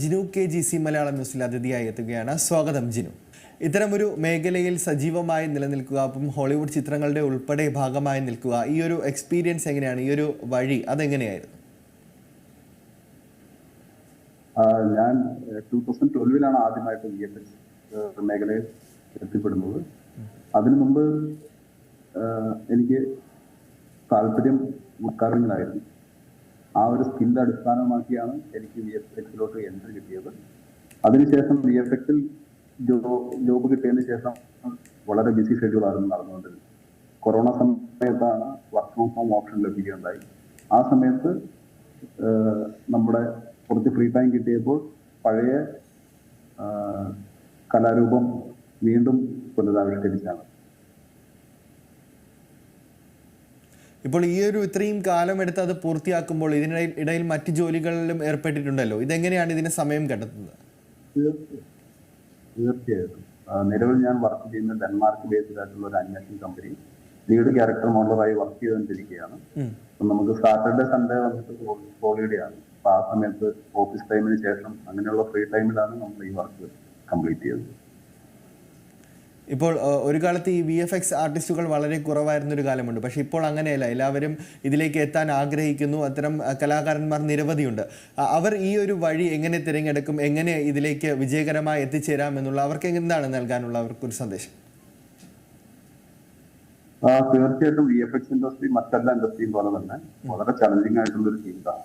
Jinu K G C Malayalam ന്യൂസിൽ അതിഥിയായി എത്തുകയാണ്. സ്വാഗതം ജിനു. ഇത്തരമൊരു മേഖലയിൽ സജീവമായി നിലനിൽക്കുക അപ്പം ഹോളിവുഡ് ചിത്രങ്ങളുടെ ഉൾപ്പെടെ ഭാഗമായി നിൽക്കുക ഈ ഒരു എക്സ്പീരിയൻസ് എങ്ങനെയാണ്? ഈ ഒരു വഴി അതെങ്ങനെയായിരുന്നു? ഞാൻ ടൂ തൗസൻഡ് ട്വൽവിലാണ് ആദ്യമായിട്ട് വി എഫ് എക്സ് മേഖലയിൽ എത്തിപ്പെടുന്നത്. അതിനു മുമ്പ് എനിക്ക് താല്പര്യം കറിങ്ങിലായിരുന്നു ആ ഒരു സ്കിൽ അടിസ്ഥാനമാക്കിയാണ് എനിക്ക് വി എഫ് എക്സിലോട്ട് എൻട്രി കിട്ടിയത്. അതിനുശേഷം വി എഫ് എക്സിൽ ജോബ് കിട്ടിയതിന് ശേഷം വളരെ ബിസി ഷെഡ്യൂൾ ആയിരുന്നു നടന്നുകൊണ്ടിരുന്നത്. കൊറോണ സമയത്താണ് വർക്ക് ഫ്രം ഹോം ഓപ്ഷൻ ലഭിക്കുകയുണ്ടായി ആ സമയത്ത് നമ്മുടെ കുറച്ച് ഫ്രീ ടൈം കിട്ടിയപ്പോൾ പഴയ കലാരൂപം വീണ്ടും പുനരാവിഷ്കരിച്ചാണ്. ഇപ്പോൾ ഈ ഒരു ഇത്രയും കാലം എടുത്ത് അത് പൂർത്തിയാക്കുമ്പോൾ ഇതിനിടയിൽ ഇടയിൽ മറ്റ് ജോലികളിലും ഏർപ്പെട്ടിട്ടുണ്ടല്ലോ. ഇതെങ്ങനെയാണ് ഇതിന് സമയം കണ്ടെത്തുന്നത്? തീർച്ചയായും. തീർച്ചയായിട്ടും. നിലവിൽ ഞാൻ വർക്ക് ചെയ്യുന്ന ഡെൻമാർക്ക് ബേസ്ഡ് ആയിട്ടുള്ള ഒരു അന്വേഷണ കമ്പനി ലീഡ് ക്യാരക്ടർ മോഡലായി വർക്ക് ചെയ്തുകൊണ്ടിരിക്കുകയാണ്. നമുക്ക് സാറ്റർഡേ സൺഡേ വന്നിട്ട് ഹോളിഡേ ആണ് അപ്പൊ ആ സമയത്ത് ഓഫീസ് ടൈമിന് ശേഷം അങ്ങനെയുള്ള ഫ്രീ ടൈമിലാണ് നമ്മൾ ഈ വർക്ക് കംപ്ലീറ്റ് ചെയ്തത് ഇപ്പോൾ ഒരു കാലത്ത് ഈ വി എഫ് എക്സ് ആർട്ടിസ്റ്റുകൾ വളരെ കുറവായിരുന്നൊരു കാലമുണ്ട്. പക്ഷേ ഇപ്പോൾ അങ്ങനെയല്ല. എല്ലാവരും ഇതിലേക്ക് എത്താൻ ആഗ്രഹിക്കുന്നു. അത്തരം കലാകാരന്മാർ നിരവധിയുണ്ട്. അവർ ഈ ഒരു വഴി എങ്ങനെ തിരഞ്ഞെടുക്കും എങ്ങനെ ഇതിലേക്ക് വിജയകരമായി എത്തിച്ചേരാം എന്നുള്ള അവർക്ക് എന്താണ് നൽകാനുള്ള അവർക്കൊരു സന്ദേശം? തീർച്ചയായിട്ടും വി എഫ് എക്സ് ഇൻഡസ്ട്രി മറ്റെല്ലാ ഇൻഡസ്ട്രിയും പോലെ തന്നെ വളരെ ചലഞ്ചിങ് ആയിട്ടുള്ള ഒരു ഫീൽഡാണ്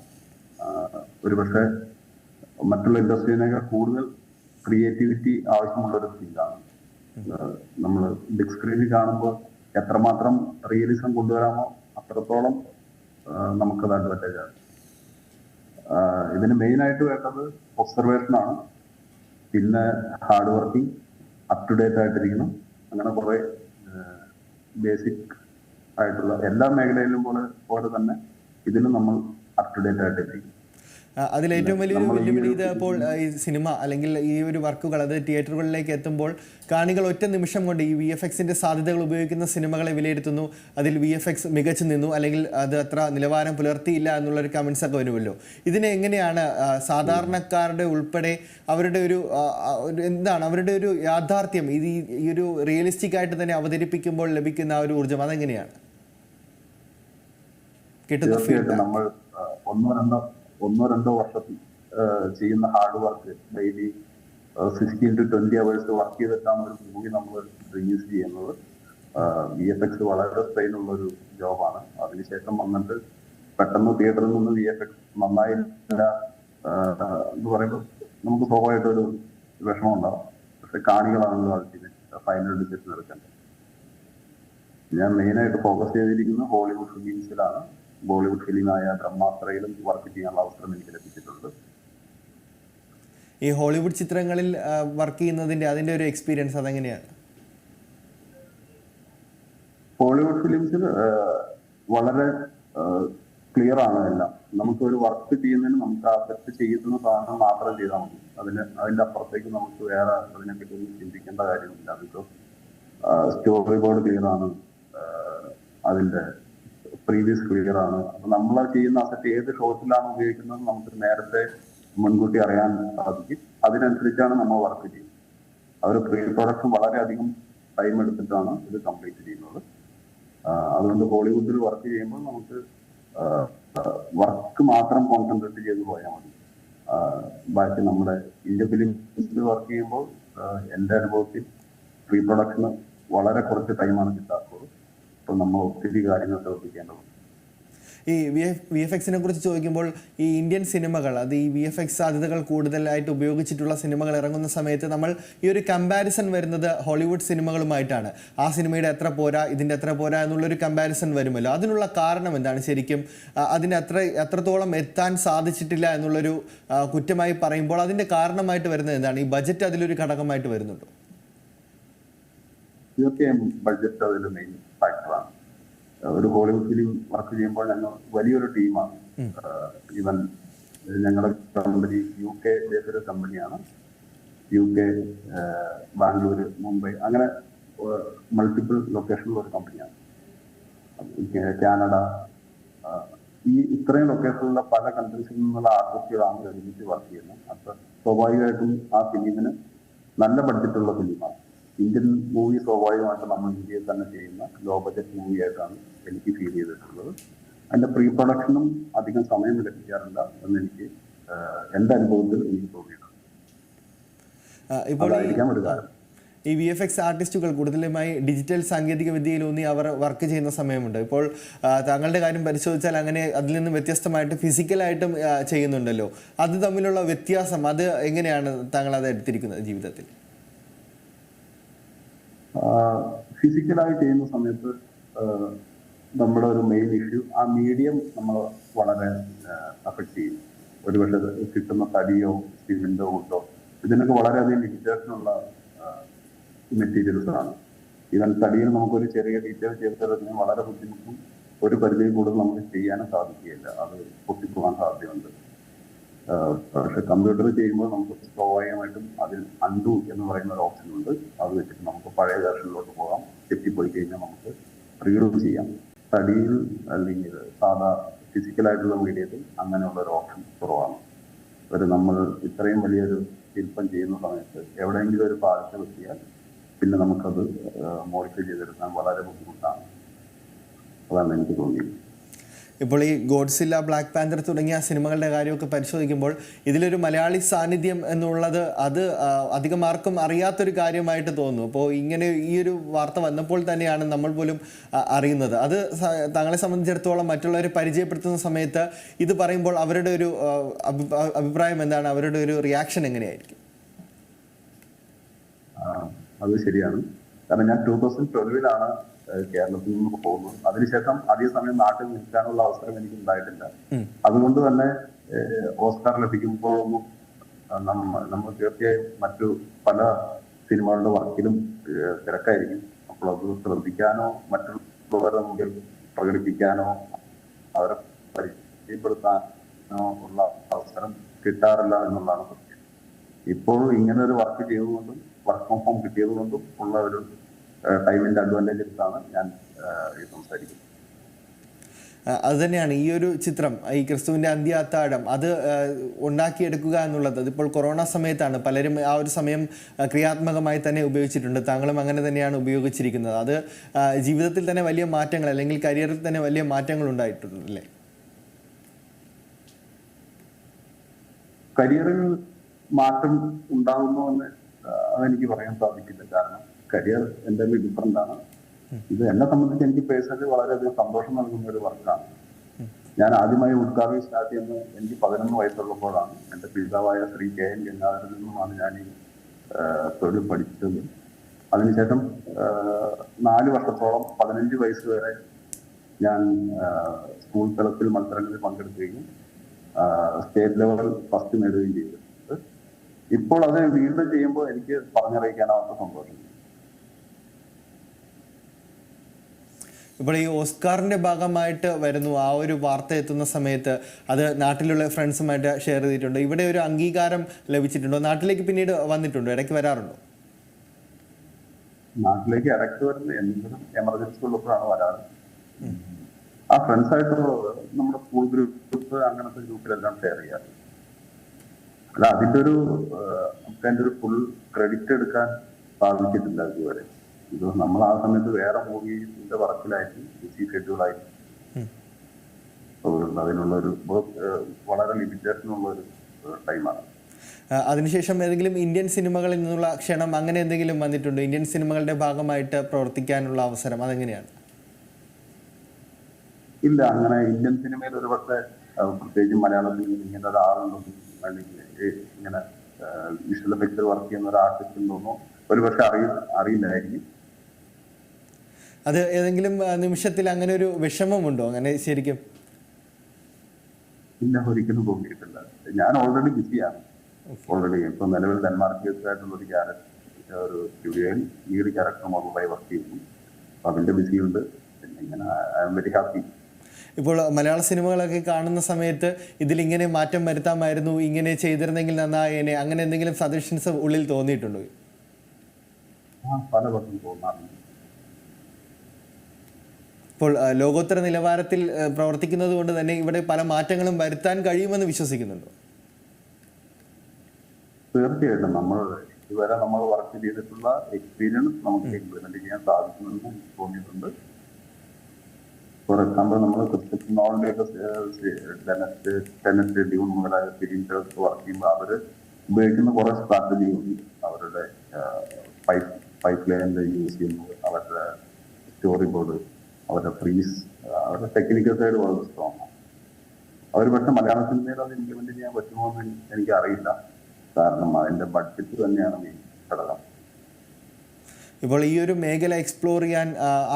ഒരു പക്ഷേ മറ്റുള്ള ഇൻഡസ്ട്രീനേക്കാൾ കൂടുതൽ ക്രിയേറ്റിവിറ്റി ആവശ്യമുള്ള ഒരു ഫീൽഡാണ് നമ്മൾ ബിഗ് സ്ക്രീനിൽ കാണുമ്പോൾ എത്രമാത്രം റിയലിസം കൊണ്ടുവരാമോ അത്രത്തോളം നമുക്ക് അഡ്വാന്റേജ് ആണ് ഇതിന് മെയിൻ ആയിട്ട് വേണ്ടത് ഒബ്സർവേഷൻ ആണ്. പിന്നെ hard working up to date ആയിട്ടിരിക്കണം. അങ്ങനെ കുറെ ബേസിക് ആയിട്ടുള്ള എല്ലാ മേഖലയിലും പോലെ പോലെ തന്നെ ഇതിലും നമ്മൾ അപ് ടു ഡേറ്റ് ആയിട്ടിരിക്കും അതിലേറ്റവും വലിയൊരു വെല്ലുവിളി ഇത് അപ്പോൾ ഈ സിനിമ അല്ലെങ്കിൽ ഈ ഒരു വർക്കുകൾ അത് തിയേറ്ററുകളിലേക്ക് എത്തുമ്പോൾ കാണികൾ ഒറ്റ നിമിഷം കൊണ്ട് ഈ വി എഫ് എക്സിന്റെ സാധ്യതകൾ ഉപയോഗിക്കുന്ന സിനിമകളെ വിലയിരുത്തുന്നു. അതിൽ വി എഫ് എക്സ് മികച്ചു നിന്നു അല്ലെങ്കിൽ അത് അത്ര നിലവാരം പുലർത്തിയില്ല എന്നുള്ളൊരു കമൻസ് ഒക്കെ വരുമല്ലോ. ഇതിനെ എങ്ങനെയാണ് സാധാരണക്കാരുടെ ഉൾപ്പെടെ അവരുടെ ഒരു എന്താണ് അവരുടെ ഒരു യാഥാർത്ഥ്യം? ഇത് ഈ- ഒരു റിയലിസ്റ്റിക് ആയിട്ട് തന്നെ അവതരിപ്പിക്കുമ്പോൾ ലഭിക്കുന്ന ആ ഒരു ഊർജം അതെങ്ങനെയാണ്? കിട്ടുന്ന ഫീൽഡ് നമ്മൾ ഒന്നോ രണ്ടോ ഒന്നോ രണ്ടോ വർഷത്തിൽ ചെയ്യുന്ന hard work daily sixteen to twenty hours work ചെയ്തിട്ടാണ് ഒരു മൂവി നമ്മൾ റിലീസ് ചെയ്യുന്നത്. വി എഫ് എക്സ് വളരെ സ്ട്രെയിൻ ഉള്ള ഒരു ജോബാണ് അതിനുശേഷം വന്നിട്ട് പെട്ടെന്ന് തിയേറ്ററിൽ നിന്ന് വി എഫ് എക്സ് നന്നായില്ല എന്ന് പറയുമ്പോൾ നമുക്ക് സ്വാഭാവികമായിട്ടൊരു വിഷമം ഉണ്ടാവും. പക്ഷെ കാണികളാണല്ലോ അതിന് ഫൈനൽ ഡിസിഷൻ എടുക്കേണ്ടത്. ഞാൻ മെയിനായിട്ട് ഫോക്കസ് ചെയ്തിരിക്കുന്നത് ഹോളിവുഡ് ഫിലിംസിലാണ് ബോളിവുഡ് ഫിലിമായ ബ്രഹ്മാസ്ത്രയിലും വർക്ക് ചെയ്യാനുള്ള അവസരം എനിക്ക് ലഭിച്ചിട്ടുണ്ട്. ഈ ഹോളിവുഡ് ചിത്രങ്ങളിൽ വർക്ക് ചെയ്യുന്നതിന്റെ അതിന്റെ ഒരു എക്സ്പീരിയൻസ് അതെങ്ങനെയാണ്? ഹോളിവുഡ് ഫിലിംസിൽ വളരെ ക്ലിയർ ആണ് എല്ലാം. നമുക്ക് ഒരു വർക്ക് ചെയ്യുന്നതിന് നമുക്ക് ആ സെറ്റ് ചെയ്യുന്ന സാധനം മാത്രം ചെയ്താൽ മതി. അതിന് അതിന്റെ അപ്പുറത്തേക്ക് നമുക്ക് വേറെ അതിനെപ്പറ്റി ഒന്നും ചിന്തിക്കേണ്ട കാര്യമില്ല. ബിക്കോസ് സ്റ്റോറി ബോർഡ് ക്ലിയർ ആണ് അതിന്റെ പ്രീവിയസ് ക്ലിയർ ആണ്. അപ്പൊ നമ്മൾ ചെയ്യുന്ന അസറ്റ് ഏത് ഷോസിലാണ് ഉപയോഗിക്കുന്നത് നമുക്ക് നേരത്തെ മുൻകൂട്ടി അറിയാൻ സാധിക്കും. അതിനനുസരിച്ചാണ് നമ്മൾ വർക്ക് ചെയ്യുന്നത്. അവർ പ്രീ പ്രൊഡക്ഷൻ വളരെയധികം ടൈം എടുത്തിട്ടാണ് ഇത് കംപ്ലീറ്റ് ചെയ്യുന്നത്. അതുകൊണ്ട് ഹോളിവുഡിൽ വർക്ക് ചെയ്യുമ്പോൾ നമുക്ക് വർക്ക് മാത്രം കോൺസെൻട്രേറ്റ് ചെയ്ത് പോയാൽ മതി. ബാക്കി നമ്മുടെ ഇന്ത്യ ഫിലിംസിൽ വർക്ക് ചെയ്യുമ്പോൾ എന്റെ അനുഭവത്തിൽ പ്രീ പ്രൊഡക്ഷന് വളരെ കുറച്ച് ടൈമാണ് കിട്ടാറുള്ളത് അപ്പോൾ നമ്മൾ ഒത്തിരി കാര്യങ്ങൾ ശ്രദ്ധിക്കേണ്ടതുണ്ട് ഈ വി എഫ് വി എഫ് എക്സിനെ കുറിച്ച് ചോദിക്കുമ്പോൾ ഈ ഇന്ത്യൻ സിനിമകൾ അത് ഈ വി എഫ് എക്സ് സാധ്യതകൾ കൂടുതലായിട്ട് ഉപയോഗിച്ചിട്ടുള്ള സിനിമകൾ ഇറങ്ങുന്ന സമയത്ത് നമ്മൾ ഈ ഒരു കമ്പാരിസൺ വരുന്നത് ഹോളിവുഡ് സിനിമകളുമായിട്ടാണ്. ആ സിനിമയുടെ എത്ര പോരാ ഇതിന്റെ എത്ര പോരാ എന്നുള്ളൊരു കമ്പാരിസൺ വരുമല്ലോ. അതിനുള്ള കാരണം എന്താണ് ശരിക്കും? അതിന് എത്ര എത്രത്തോളം എത്താൻ സാധിച്ചിട്ടില്ല എന്നുള്ളൊരു കുറ്റമായി പറയുമ്പോൾ അതിന്റെ കാരണമായിട്ട് വരുന്നത് എന്താണ്? ഈ ബജറ്റ് അതിലൊരു ഘടകമായിട്ട് വരുന്നുണ്ടോ? തീർച്ചയായും ബഡ്ജറ്റ് അതിൽ മെയിൻ ഫാക്ടറാണ് ഒരു ഹോളിവുഡ് ഫിലിം വർക്ക് ചെയ്യുമ്പോൾ ഞങ്ങൾ വലിയൊരു ടീമാണ്. ഈവൻ ഞങ്ങളുടെ കമ്പനി യു കെ ബേസ്ഡ് കമ്പനിയാണ് യു കെ ബാംഗ്ലൂര് മുംബൈ അങ്ങനെ മൾട്ടിപ്പിൾ ലൊക്കേഷനിലുള്ള ഒരു കമ്പനിയാണ് കാനഡ ഈ ഇത്രയും ലൊക്കേഷനുള്ള പല കൺട്രീസിൽ നിന്നുള്ള ആർട്ടിസ്റ്റുകളാണ് ഒരുമിച്ച് വർക്ക് ചെയ്യുന്നത്. അപ്പൊ സ്വാഭാവികമായിട്ടും ആ ഫിലിമിന് നല്ല ബഡ്ജറ്റുള്ള ഫിലിമാണ് ഇന്ത്യൻ മൂവി സ്വാഭാവികമായിട്ടും നമ്മൾ ഇന്ത്യയിൽ തന്നെ ചെയ്യുന്ന ലോ ബജറ്റ് മൂവി ആയിട്ടാണ് എനിക്ക് ഫീൽ ചെയ്തിട്ടുള്ളത്. അതിന്റെ പ്രീ പ്രൊഡക്ഷനും അധികം സമയം ലഭിക്കാറില്ല എന്ന് എനിക്ക് എന്റെ അനുഭവത്തിൽ എനിക്ക് തോന്നിയിട്ടുണ്ട്. ഈ- അതായിരിക്കാം ഒരു കാരണം ഈ വി എഫ് എക്സ് ആർട്ടിസ്റ്റുകൾ കൂടുതലുമായി ഡിജിറ്റൽ സാങ്കേതിക വിദ്യയിലൂന്നി അവർ വർക്ക് ചെയ്യുന്ന സമയമുണ്ട്. ഇപ്പോൾ താങ്കളുടെ കാര്യം പരിശോധിച്ചാൽ അങ്ങനെ അതിൽ നിന്നും വ്യത്യസ്തമായിട്ട് ഫിസിക്കലായിട്ടും ചെയ്യുന്നുണ്ടല്ലോ. അത് തമ്മിലുള്ള വ്യത്യാസം അത് എങ്ങനെയാണ് താങ്കൾ അത് എടുത്തിരിക്കുന്നത് ജീവിതത്തിൽ? ഫിസിക്കലായി ചെയ്യുന്ന സമയത്ത് നമ്മുടെ ഒരു മെയിൻ ഇഷ്യൂ ആ മീഡിയം നമ്മൾ വളരെ അഫക്റ്റ് ചെയ്യും. ഒരുപക്ഷെ കിട്ടുന്ന തടിയോ സിമെന്റോ ഉണ്ടോ ഇതിനൊക്കെ വളരെയധികം ലിമിറ്റേഷനുള്ള മെറ്റീരിയൽസ് ആണ്. ഈവൻ തടിയിൽ നമുക്കൊരു ചെറിയ ഡീറ്റെയിൽ ചേർത്തെടുക്കുന്നതിന് വളരെ ബുദ്ധിമുട്ടും ഒരു പരിധിയിൽ കൂടുതൽ നമുക്ക് ചെയ്യാനും സാധിക്കുകയില്ല. അത് പൊട്ടിപ്പോകാൻ സാധ്യതയുണ്ട്. പക്ഷെ കമ്പ്യൂട്ടർ ചെയ്യുമ്പോൾ നമുക്ക് സ്വാഭാവികമായിട്ടും അതിൽ അൺഡു എന്ന് പറയുന്ന ഒരു ഓപ്ഷൻ ഉണ്ട്. അത് വെച്ചിട്ട് നമുക്ക് പഴയ വേർഷനിലോട്ട് പോകാം. തെറ്റിപ്പോയി കഴിഞ്ഞാൽ നമുക്ക് റീഡൂ ചെയ്യാം. തടിയിൽ അല്ലെങ്കിൽ സാധാ ഫിസിക്കലായിട്ടുള്ള മീഡിയത്തിൽ അങ്ങനെയുള്ള ഒരു ഓപ്ഷൻ കുറവാണ്. ഒരു നമ്മൾ ഇത്രയും വലിയൊരു ശില്പം ചെയ്യുന്ന സമയത്ത് എവിടെയെങ്കിലും ഒരു പാഴ്ച വെച്ചാൽ പിന്നെ നമുക്കത് മോഡിഫൈ ചെയ്തെടുക്കാൻ വളരെ ബുദ്ധിമുട്ടാണ്. അതാണ് എനിക്ക് തോന്നിയത്. ഇപ്പോൾ ഈ ഗോഡ്സില്ല ബ്ലാക്ക് പാന്തർ തുടങ്ങിയ സിനിമകളുടെ കാര്യമൊക്കെ പരിശോധിക്കുമ്പോൾ ഇതിലൊരു മലയാളി സാന്നിധ്യം എന്നുള്ളത് അത് അധികം ആർക്കും അറിയാത്തൊരു കാര്യമായിട്ട് തോന്നുന്നു. അപ്പോൾ ഇങ്ങനെ ഈ ഒരു വാർത്ത വന്നപ്പോൾ തന്നെയാണ് നമ്മൾ പോലും അറിയുന്നത്. അത് താങ്കളെ സംബന്ധിച്ചിടത്തോളം മറ്റുള്ളവരെ പരിചയപ്പെടുത്തുന്ന സമയത്ത് ഇത് പറയുമ്പോൾ അവരുടെ ഒരു അഭിപ്രായം എന്താണ്? അവരുടെ ഒരു റിയാക്ഷൻ എങ്ങനെയായിരിക്കും? അത് ശരിയാണ്. കാരണം ഞാൻ ടൂ തൗസൻഡ് ട്വൽവിലാണ് കേരളത്തിൽ നിന്ന് പോകുന്നു. അതിനുശേഷം അതേസമയം സമയം നാട്ടിൽ നിൽക്കാനുള്ള അവസരം എനിക്ക് ഉണ്ടായിട്ടില്ല അതുകൊണ്ട് തന്നെ ഓസ്കാർ ലഭിക്കുമ്പോഴൊന്നും നമ്മൾ തീർച്ചയായും മറ്റു പല സിനിമകളുടെ വർക്കിലും തിരക്കായിരിക്കും. അപ്പോൾ അത് ശ്രദ്ധിക്കാനോ മറ്റുള്ളവരുടെ മുമ്പിൽ പ്രകടിപ്പിക്കാനോ അവരെ പരിചയപ്പെടുത്താനോ ഉള്ള അവസരം കിട്ടാറില്ല എന്നുള്ളതാണ് സത്യം. ഇപ്പോൾ ഇങ്ങനെ ഒരു വർക്ക് ചെയ്തുകൊണ്ടും വർക്ക് ഫ്രം ഹോം കിട്ടിയതുകൊണ്ടും ഉള്ള ഒരു ടൈമിന്റെ അഡ്വാന്റേജ് എടുത്താണ് ഞാൻ സംസാരിക്കുന്നത്. ആ, അത് തന്നെയാണ് ഈ ഒരു ചിത്രം ഈ ക്രിസ്തുവിന്റെ അന്ത്യ അത്താഴം അത് ഉണ്ടാക്കിയെടുക്കുക എന്നുള്ളത്. അതിപ്പോൾ കൊറോണ സമയത്താണ്. പലരും ആ ഒരു സമയം ക്രിയാത്മകമായി തന്നെ ഉപയോഗിച്ചിട്ടുണ്ട്. താങ്കളും അങ്ങനെ തന്നെയാണ് ഉപയോഗിച്ചിരിക്കുന്നത്. അത് ജീവിതത്തിൽ തന്നെ വലിയ മാറ്റങ്ങൾ അല്ലെങ്കിൽ കരിയറിൽ തന്നെ വലിയ മാറ്റങ്ങൾ ഉണ്ടായിട്ടുണ്ടല്ലേ കരിയറിൽ മാറ്റം ഉണ്ടാകുന്നു എന്ന് അതെനിക്ക് പറയാൻ സാധിക്കില്ല. കാരണം കരിയർ എന്റെ ഡിഫറന്റ് ആണ്. ഇത് എന്നെ സംബന്ധിച്ച് എനിക്ക് പേഴ്സണലി വളരെയധികം സന്തോഷം നൽകുന്ന ഒരു വർക്കാണ് ഞാൻ ആദ്യമായി ഉദ്ഘാടനം സ്റ്റാർട്ട് ചെയ്യുന്നത് എനിക്ക് പതിനൊന്ന് വയസ്സുള്ളപ്പോഴാണ്. എന്റെ പിതാവായ ശ്രീ കെ എൻ ഗംഗാധരൻ നിന്നുമാണ് ഞാൻ ഈ തൊഴിൽ പഠിച്ചത്. അതിനുശേഷം നാല് വർഷത്തോളം പതിനഞ്ച് വയസ്സ് വരെ ഞാൻ സ്കൂൾ തലത്തിൽ മത്സരങ്ങളിൽ പങ്കെടുക്കുകയും സ്റ്റേറ്റ് ലെവൽ ഫസ്റ്റ് നേടുകയും ചെയ്തിട്ടുണ്ട്. ഇപ്പോൾ അത് വീണ്ടും ചെയ്യുമ്പോൾ എനിക്ക് പറഞ്ഞറിയിക്കാനാവാത്ത സന്തോഷം. ഇപ്പോൾ ഈ ഓസ്കാറിന്റെ ഭാഗമായിട്ട് വരുന്നു. ആ ഒരു വാർത്ത എത്തുന്ന സമയത്ത് അത് നാട്ടിലുള്ള ഫ്രണ്ട്സുമായിട്ട് ഷെയർ ചെയ്തിട്ടുണ്ട്. ഇവിടെ ഒരു അംഗീകാരം ലഭിച്ചിട്ടുണ്ടോ? നാട്ടിലേക്ക് പിന്നീട് വന്നിട്ടുണ്ടോ? ഇടയ്ക്ക് വരാറുണ്ടോ? നാട്ടിലേക്ക് ഇടയ്ക്ക് വരുന്ന എന്തെങ്കിലും എമർജൻസി ഉള്ളപ്പോഴാണ് വരാറ്. ആ നമ്മുടെ സ്കൂൾ ഗ്രൂപ്പ് അങ്ങനത്തെ ഗ്രൂപ്പിലെല്ലാം ഷെയർ ചെയ്യാറ്. അല്ല അതിന്റെ ഒരു നമുക്ക് അതിന്റെ ഒരു ഫുൾ ക്രെഡിറ്റ് എടുക്കാൻ സാധിച്ചിട്ടില്ല ഇതുവരെ. ഇത് നമ്മൾ ആ സമയത്ത് വേറെ മൂവീസിന്റെ വർക്കിലായിട്ട് ബിസി ഷെഡ്യൂളായിരിക്കും അതിനുള്ള ഒരു വളരെ ലിമിറ്റേഷൻ ഉള്ള ഒരു ടൈമാണ് അതിനുശേഷം ഏതെങ്കിലും ഇന്ത്യൻ സിനിമകളിൽ നിന്നുള്ള ക്ഷണം അങ്ങനെ എന്തെങ്കിലും വന്നിട്ടുണ്ടോ? ഇന്ത്യൻ സിനിമകളുടെ ഭാഗമായിട്ട് പ്രവർത്തിക്കാനുള്ള അവസരം അതെങ്ങനെയാണ്? ഇല്ല അങ്ങനെ ഇന്ത്യൻ സിനിമയിൽ ഒരു പക്ഷേ പ്രത്യേകിച്ച് മലയാളത്തിൽ ഇങ്ങനെ ഒരാളുണ്ടെന്നും അല്ലെങ്കിൽ ഇങ്ങനെ വിഷ്വൽ എഫക്ട് വർക്ക് ചെയ്യുന്ന ഒരു ആർട്ടിസ്റ്റ് ഉണ്ടെന്നോ ഒരു പക്ഷെ അറിയ അറിയില്ലായിരിക്കും. അത് ഏതെങ്കിലും നിമിഷത്തിൽ അങ്ങനെ ഒരു വിഷമമുണ്ടോ? അങ്ങനെ ശരിക്കും? ഇല്ല ഒരിക്കലും തോന്നിയിട്ടില്ല. ഞാൻ ഓൾറെഡി ബിസിയാണ് ഓൾറെഡി ഇപ്പൊ നിലവിൽ ഡെൻമാർക്കായിട്ടുള്ള ഒരു ക്യാരക്ടർ ഒരു സ്റ്റുഡിയോയിൽ ഈ ഒരു ക്യാരക്ടർ മോഡലായി വർക്ക് ചെയ്യുന്നു. അപ്പൊ അതിന്റെ ബിസിയുണ്ട് പിന്നെ ഇങ്ങനെ ഐ എം വെരി ഹാപ്പി ഇപ്പോൾ മലയാള സിനിമകളൊക്കെ കാണുന്ന സമയത്ത് ഇതിൽ ഇങ്ങനെ മാറ്റം വരുത്താമായിരുന്നു ഇങ്ങനെ ചെയ്തിരുന്നെങ്കിൽ നന്നായേനെ അങ്ങനെ എന്തെങ്കിലും സജഷൻസ് ഉള്ളിൽ തോന്നിയിട്ടുണ്ടോ? പല വർഷം തോന്നാറുണ്ട്. ഇപ്പോൾ ലോകോത്തര നിലവാരത്തിൽ പ്രവർത്തിക്കുന്നത് കൊണ്ട് തന്നെ ഇവിടെ പല മാറ്റങ്ങളും വരുത്താൻ കഴിയുമെന്ന് വിശ്വസിക്കുന്നുണ്ടോ? തീർച്ചയായിട്ടും. നമ്മൾ ഇതുവരെ നമ്മൾ വർക്ക് ചെയ്തിട്ടുള്ള എക്സ്പീരിയൻസ് നമുക്ക് ഇംപ്ലിമെന്റ് ചെയ്യാൻ സാധിക്കുമെന്ന് തോന്നിയിട്ടുണ്ട്. ഫോർ എക്സാമ്പിൾ നമ്മൾ ഡ്യൂൺ മുതലായ ഫിലിംസ് വർക്ക് ചെയ്യുമ്പോൾ അവർ ഉപയോഗിക്കുന്ന കുറെ സ്ട്രാറ്റജി ഉണ്ട്. അവരുടെ പൈപ്പ് പൈപ്പ് ലൈനിൽ യൂസ് ചെയ്യുന്നത് അവരുടെ സ്റ്റോറി ബോർഡ് അവരുടെ ഫ്രീസ് അവരുടെ ടെക്നിക്കൽ സൈഡ് വളരെ സ്ട്രോങ് ആണ്. അവർ പക്ഷെ മലയാള സിനിമയിൽ അത് ഇംപ്ലിമെന്റ് ചെയ്യാൻ പറ്റുമോ എന്ന് എനിക്ക് എനിക്ക് അറിയില്ല കാരണം അതിന്റെ ബഡ്ജറ്റ് തന്നെയാണ് മെയിൻ ഘടകം. ഇപ്പോൾ ഈ ഒരു മേഖല എക്സ്പ്ലോർ ചെയ്യാൻ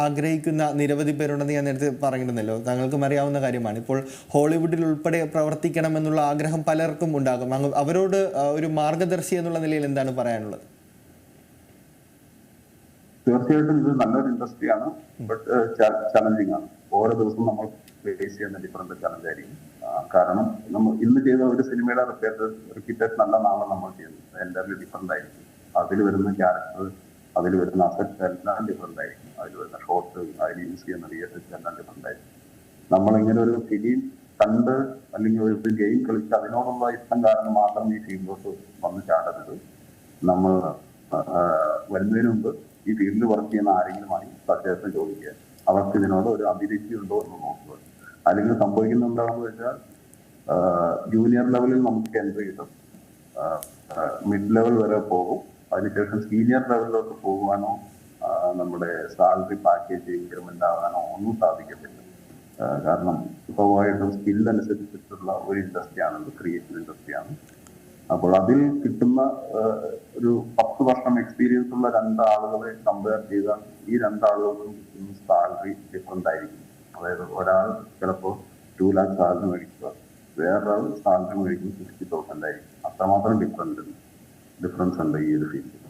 ആഗ്രഹിക്കുന്ന നിരവധി പേരുണ്ടെന്ന് ഞാൻ നേരത്തെ പറഞ്ഞിരുന്നല്ലോ. താങ്കൾക്കും അറിയാവുന്ന കാര്യമാണ്. ഇപ്പോൾ ഹോളിവുഡിൽ ഉൾപ്പെടെ പ്രവർത്തിക്കണം എന്നുള്ള ആഗ്രഹം പലർക്കും ഉണ്ടാകും. അവരോട് ഒരു മാർഗദർശി എന്നുള്ള നിലയിൽ എന്താണ് പറയാനുള്ളത്? തീർച്ചയായിട്ടും ഇത് നല്ലൊരു ഇൻഡസ്ട്രിയാണ്. ബട്ട് ചലഞ്ചിങ് ആണ് ഓരോ ദിവസവും നമ്മൾ ഫേസ് ചെയ്യുന്ന ഡിഫറെന്റ് ചലഞ്ച് ആയിരിക്കും. കാരണം നമ്മൾ ഇന്ന് ചെയ്ത ഒരു സിനിമയുടെ റിപ്പീറ്റ് റിപ്പീറ്റേഷൻ അല്ല നാളെ നമ്മൾ ചെയ്യുന്നത് എല്ലാവരും ഡിഫറെന്റ് ആയിരിക്കും. അതിൽ വരുന്ന ക്യാരക്ടർ അതിൽ വരുന്ന അസറ്റ്സ് എല്ലാം ഡിഫറെന്റ് ആയിരിക്കും. അതിൽ വരുന്ന ഷോർട്ട് അതിൽ യൂസ് ചെയ്യുന്ന റിയേഷൻസ് എല്ലാം ഡിഫറെന്റ് ആയിരിക്കും. നമ്മളിങ്ങനെ ഒരു ഫിലിം കണ്ട് അല്ലെങ്കിൽ ഒരു ഗെയിം കളിച്ച് അതിനോടുള്ള ഇഷ്ടം കാരണം മാത്രം ഈ ഫീൽഡിലോട്ട് വന്ന് ചാടരുത്. നമ്മൾ വരുന്നതിന് മുമ്പ് ഈ ഫീൽഡിൽ വർക്ക് ചെയ്യുന്ന ആരെങ്കിലുമായി സജഷൻ ചോദിക്കുക. അവർക്ക് ഇതിനോട് ഒരു അഭിരുചി ഉണ്ടോ എന്ന് നോക്കുക. അല്ലെങ്കിൽ സംഭവിക്കുന്ന എന്താണെന്ന് വെച്ചാൽ ജൂനിയർ ലെവലിൽ നമുക്ക് എൻട്രി കിട്ടും. മിഡ് ലെവൽ വരെ പോകും. അതിനുശേഷം സീനിയർ ലെവലിലോട്ട് പോകുവാനോ നമ്മുടെ സാലറി പാക്കേജ് ഇൻക്രിമെന്റ് ആകാനോ ഒന്നും സാധിക്കത്തില്ല. കാരണം സ്വാഭാവികമായിട്ടും സ്കിൽ അനുസരിച്ചിട്ടുള്ള ഒരു ഇൻഡസ്ട്രിയാണ് ക്രിയേറ്റീവ് ഇൻഡസ്ട്രിയാണ് അപ്പോൾ അതിൽ കിട്ടുന്ന ഒരു പത്ത് വർഷം എക്സ്പീരിയൻസ് ഉള്ള രണ്ടാളുകളെ കമ്പയർ ചെയ്താൽ ഈ രണ്ടാളുകൾക്കും കിട്ടുന്ന സാലറി ഡിഫറെന്റ് ആയിരിക്കും. അതായത് ഒരാൾ ചിലപ്പോൾ ടു ലാക്ക് സാലറി മേടിക്കുക വേറൊരാൾ സാലറി മേടിക്കുന്നത് സിക്സ്റ്റി തൗസൻഡ് ആയിരിക്കും. അത്രമാത്രം ഡിഫറന്റ് ഡിഫറൻസ് ഉണ്ട് ഈ ഒരു ഫീൽഡിൽ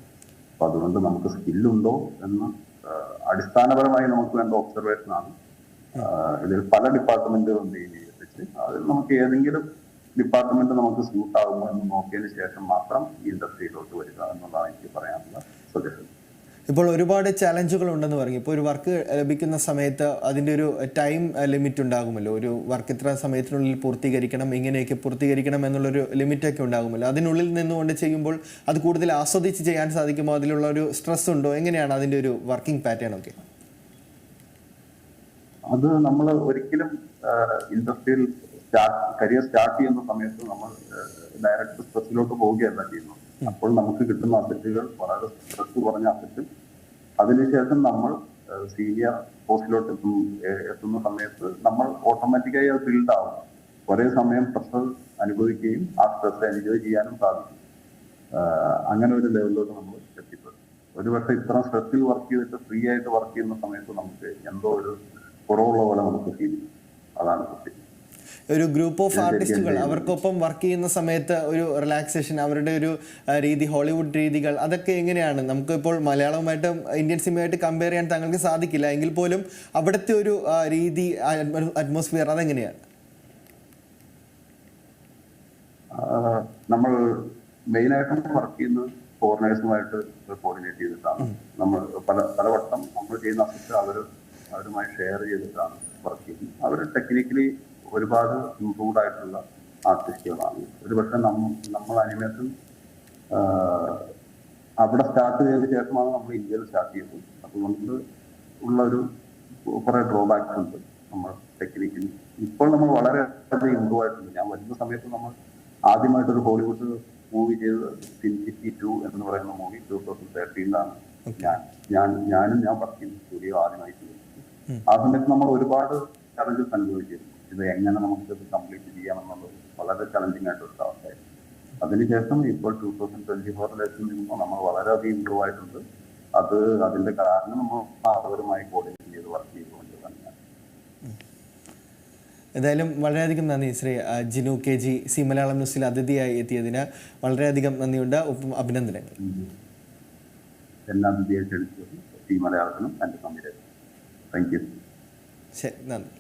അപ്പൊ അതുകൊണ്ട് നമുക്ക് സ്കില്ലുണ്ടോ എന്ന് അടിസ്ഥാനപരമായി നമുക്ക് വേണ്ട ഒബ്സർവേഷനാണ് ഇതിൽ പല ഡിപ്പാർട്ട്മെന്റുകളും ഡീൽ വെച്ച് അതിൽ നമുക്ക് ഏതെങ്കിലും ഡിപ്പാർട്ട്മെന്റ് നമുക്ക് സ്യൂട്ട് ആകുമോ എന്ന് നോക്കിയതിന് ശേഷം മാത്രം ഈ ഇൻഡസ്ട്രിയിലോട്ട് വരിക എന്നുള്ളതാണ് എനിക്ക് പറയാനുള്ള സജഷൻ. ഇപ്പോൾ ഒരുപാട് ചലഞ്ചുകൾ ഉണ്ടെന്ന് പറഞ്ഞു ഇപ്പോൾ ഒരു വർക്ക് ലഭിക്കുന്ന സമയത്ത് അതിന്റെ ഒരു ടൈം ലിമിറ്റ് ഉണ്ടാകുമല്ലോ. ഒരു വർക്ക് ഇത്ര സമയത്തിനുള്ളിൽ പൂർത്തീകരിക്കണം ഇങ്ങനെയൊക്കെ പൂർത്തീകരിക്കണം എന്നുള്ളൊരു ലിമിറ്റൊക്കെ ഉണ്ടാകുമല്ലോ. അതിനുള്ളിൽ നിന്നുകൊണ്ട് ചെയ്യുമ്പോൾ അത് കൂടുതൽ ആസ്വദിച്ച് ചെയ്യാൻ സാധിക്കുമോ? അതിലുള്ള ഒരു സ്ട്രെസ് ഉണ്ടോ? എങ്ങനെയാണ് അതിന്റെ ഒരു വർക്കിംഗ് പാറ്റേൺ ഒക്കെ? അത് നമ്മൾ ഒരിക്കലും ഇൻഡസ്ട്രിയിൽ സ്റ്റാർട്ട് കരിയർ സ്റ്റാർട്ട് ചെയ്യുന്ന സമയത്ത് നമ്മൾ ഡയറക്റ്റ് സ്ട്രെസ്സിലോട്ട് പോവുകയല്ല ചെയ്യുന്നത്. അപ്പോൾ നമുക്ക് കിട്ടുന്ന അസറ്റുകൾ വളരെ സ്ട്രെസ് കുറഞ്ഞ അസറ്റ് അതിനുശേഷം നമ്മൾ സീനിയർ പോസ്റ്റിലോട്ട് എത്തും എത്തുന്ന സമയത്ത് നമ്മൾ ഓട്ടോമാറ്റിക്കായി അത് ഫീൽഡ് ആവും. ഒരേ സമയം പ്രഷർ അനുഭവിക്കുകയും ആ സ്ട്രെസ് എൻജോയ് ചെയ്യാനും സാധിക്കും. അങ്ങനെ ഒരു ലെവലിലോട്ട് നമ്മൾ എത്തിപ്പെടും. ഒരു പക്ഷെ ഇത്ര സ്ട്രെസ്സിൽ വർക്ക് ചെയ്തിട്ട് ഫ്രീ ആയിട്ട് വർക്ക് ചെയ്യുന്ന സമയത്ത് നമുക്ക് എന്തോ ഒരു കുറവുള്ള പോലെ നമുക്ക് ഫീൽ ചെയ്യും. അതാണ് സത്യം. ഒരു ഗ്രൂപ്പ് ഓഫ് ആർട്ടിസ്റ്റുകൾ അവർക്കൊപ്പം വർക്ക് ചെയ്യുന്ന സമയത്ത് ഒരു റിലാക്സേഷൻ അവരുടെ ഒരു രീതി ഹോളിവുഡ് രീതികൾ അതൊക്കെ എങ്ങനെയാണ്? നമുക്ക് ഇപ്പോൾ മലയാളവുമായിട്ട് ഇന്ത്യൻ സിനിമയായിട്ട് കമ്പയർ ചെയ്യാൻ താങ്കൾക്ക് സാധിക്കില്ല. എങ്കിൽ പോലും അവിടുത്തെ ഒരു രീതി അറ്റ്മോസ്ഫിയർ അതെങ്ങനെയാണ്? നമ്മൾ മെയിനായിട്ടും വർക്ക് ചെയ്യുന്നത് ഫോറിനേഴ്സുമായിട്ട് കോർഡിനേറ്റ് ചെയ്തിട്ടാണ്. നമ്മൾ പല പലവട്ടം നമ്മൾ ചെയ്യുന്ന അസിസ്റ്റ് അവർ അവരുമായി ഷെയർ ചെയ്തിട്ടാണ് വർക്ക് ചെയ്യുന്നത്. അവർ ടെക്നിക്കലി ഒരുപാട് ഇംപ്രൂവ്ഡ് ആയിട്ടുള്ള ആർട്ടിസ്റ്റുകളാണ് ഒരുപക്ഷെ നമ്മ നമ്മൾ അനിമേഷൻ അവിടെ സ്റ്റാർട്ട് ചെയ്ത ശേഷമാണ് നമ്മൾ ഇന്ത്യയിൽ സ്റ്റാർട്ട് ചെയ്തത്. അതുകൊണ്ട് ഉള്ള ഒരു കുറെ ഡ്രോബാക്സ് ഉണ്ട് നമ്മൾ ടെക്നിക്കലി ഇപ്പോൾ നമ്മൾ വളരെ ഇമ്പ്രൂവ് ആയിട്ടുണ്ട്. ഞാൻ വരുന്ന സമയത്ത് നമ്മൾ ആദ്യമായിട്ടൊരു ഹോളിവുഡ് മൂവി ചെയ്തത് സിൻ സിറ്റി ടു എന്ന് പറയുന്ന മൂവി ടൂ തൗസൻഡ് തേർട്ടീനിലാണ് ഞാൻ ഞാൻ ഞാനും ഞാൻ വർക്ക് ചെയ്യുന്ന സ്റ്റുഡിയോ ആദ്യമായി ചെയ്തത്. ആ സമയത്ത് നമ്മൾ ഒരുപാട് ചലഞ്ചസ് അനുഭവിച്ചിരുന്നു. ഇത് എങ്ങനെ നമുക്ക് ഇത് കംപ്ലീറ്റ് ചെയ്യാമെന്നുള്ളത് വളരെ ചലഞ്ചിങ് ആയിട്ടുള്ള അവസ്ഥയായിരുന്നു അതിനുശേഷം ഇപ്പോൾ ടൂ തൗസൻഡ് ട്വന്റി ഫോറിലേക്ക് നിന്നുമ്പോൾ നമ്മൾ വളരെയധികം ഇമ്പ്രൂവ് ആയിട്ടുണ്ട്. അത് അതിന്റെ കാരണം നമ്മൾ അവരുമായി കോർഡിനേറ്റ് ചെയ്ത് വർക്ക് ചെയ്തുകൊണ്ട് എന്തായാലും വളരെയധികം നന്ദി Shri Jinu K G C Malayalam ന്യൂസിൽ അതിഥിയായി എത്തിയതിന് വളരെയധികം നന്ദിയുണ്ട്. ഒപ്പം അഭിനന്ദനങ്ങൾ. എല്ലാ ക്ഷണിച്ചത് ഈ മലയാളത്തിനും എന്റെ സംവിധാനം താങ്ക് യു ശരി നന്ദി.